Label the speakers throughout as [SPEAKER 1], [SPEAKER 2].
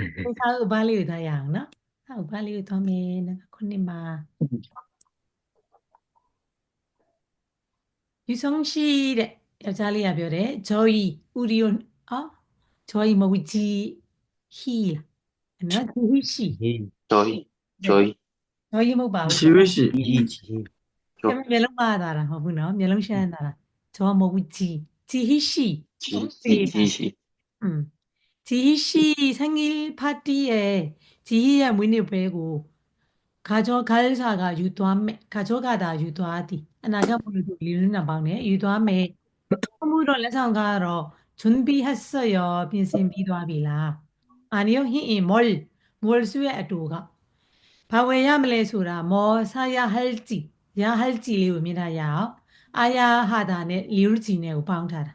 [SPEAKER 1] တ်ကဲ့ဒီစာအုပ်ဘာလေးကိုထားရအောင်နော်စာအုပ်ဘာလေးကိုသွားမယ်နံပါတ်ခုနှစ်မှာယူဆောင်ရှိတဲ့ယောက်ျားလေးကပြောတယ်ဂျော်ကြီးဦးရီယိုအော်ဂျော်ကြီးမဟုတ်ဘူးဂျီဟီလားနော်ဂျီဟီရှိ
[SPEAKER 2] ဟေး
[SPEAKER 3] ဂျော်ကြီးဂျော်ကြီး
[SPEAKER 1] ဂျော်ကြီးမဟုတ်ပါဘူး
[SPEAKER 4] ရှိရှိ
[SPEAKER 2] ဒီကြီးကြီး
[SPEAKER 3] ဂျော်
[SPEAKER 1] ဒါပေမဲ့မျက်လုံးပါတာတာမဟုတ်ဘူးနော်မျက်လုံးရှမ်းတာတာဂျော်မဟုတ်ဘူးဂျီဂျီဟီရှိ
[SPEAKER 3] ကြီးကြီးကြီးရှိ
[SPEAKER 1] อื 지희 생일 파티에 지희의 문의배고 가져갈사가 유도함에 가져가다 유도하디 나가물도 리르나 방네 유도함에 선물을 내상가로 준비했어요 빈센 비도하비라 아니요 히이 몰 몰수의 아도가 바웨야멜레소라 뭐 사야 할지 야 할지를 의미나야 아야 하다네 리르지네 우방타라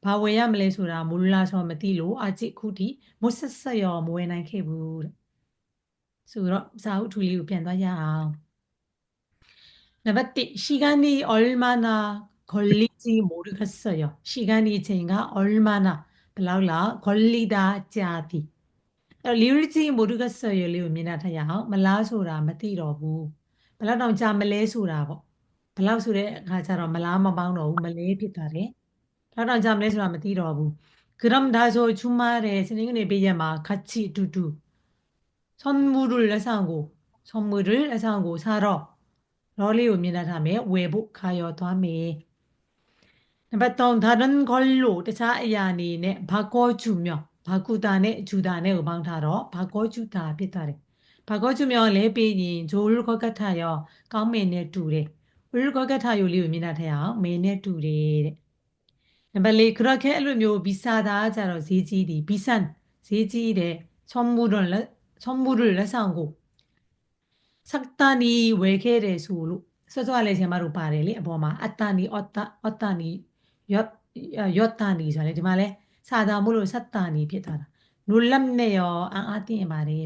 [SPEAKER 1] 바워야 말레소라 몰라서 메디로 아직 굳이 못 샀어요. 뭐에난 케부. 수로 사후 둘리우 변화야. 나바띠 시간이 얼마나 걸릴지 모르겠어요. 시간이 제가 얼마나 블라울라 걸리다 짜디. အဲ့လီရီဂျီမိုဒုကဆရလေးကိုမြင်တာထရအောင်မလားဆိုတာမသိတော့ဘူးဘယ်လောက်တောင်ကြာမလဲဆိုတာပေါ့ဘယ်လောက်ဆိုတဲ့အခါကျတော့မလားမပေါင်းတော့ဘူးမလဲဖြစ်သွားတယ် ဘယ်လောက်တောင်ကြာမလဲဆိုတာမသိတော့ဘူး그럼다소주말에선생님배야마같이두두선물을내상고선물을내상고사러 러리고မြင်တာထားမယ်ဝယ်ဖို့ခါရောသွားမယ် နံပါတ်3ဒါရန်ဂေါ်လိုတခြားအရာအနေနဲ့ဘာကောချူမြောဘာကူတာနဲ့ဂျူတာနဲ့ကိုပေါင်းထားတော့ဘာကောချူတာဖြစ်သွားတယ်ဘာကောချူမြောလဲပြီးရင်ဂျိုလ်ကောကတ်ထရောကောင်းမင်းနဲ့တူတယ်ဝီလ်ကောကတ်ထယိုလေးကိုမြင်တာထရအောင်မင်းနဲ့တူတယ်တဲ့ နံပါတ်4ခရခဲအဲ့လိုမျိုးဘီစာသားကြတော့ဈေးကြီးတယ်ဘီဆန်ဈေးကြီးတယ်ချွန်မူရွန်လက်ချွန်မူရွန်လက်ဆောင်ကိုစက်တာနီဝယ်ခဲ့တယ်ဆိုလို့စောစောကလည်းဆင်မတို့ပါတယ်လေအပေါ်မှာအတ္တနီအော့တာအော့တာနီယော့ယော့တာနီဆိုတာလေဒီမှာလဲစာသားမို့လို့စက်တာနီဖြစ်သွားတာနူလမ်နဲ့ရောအန်အားတင်ပါတယ်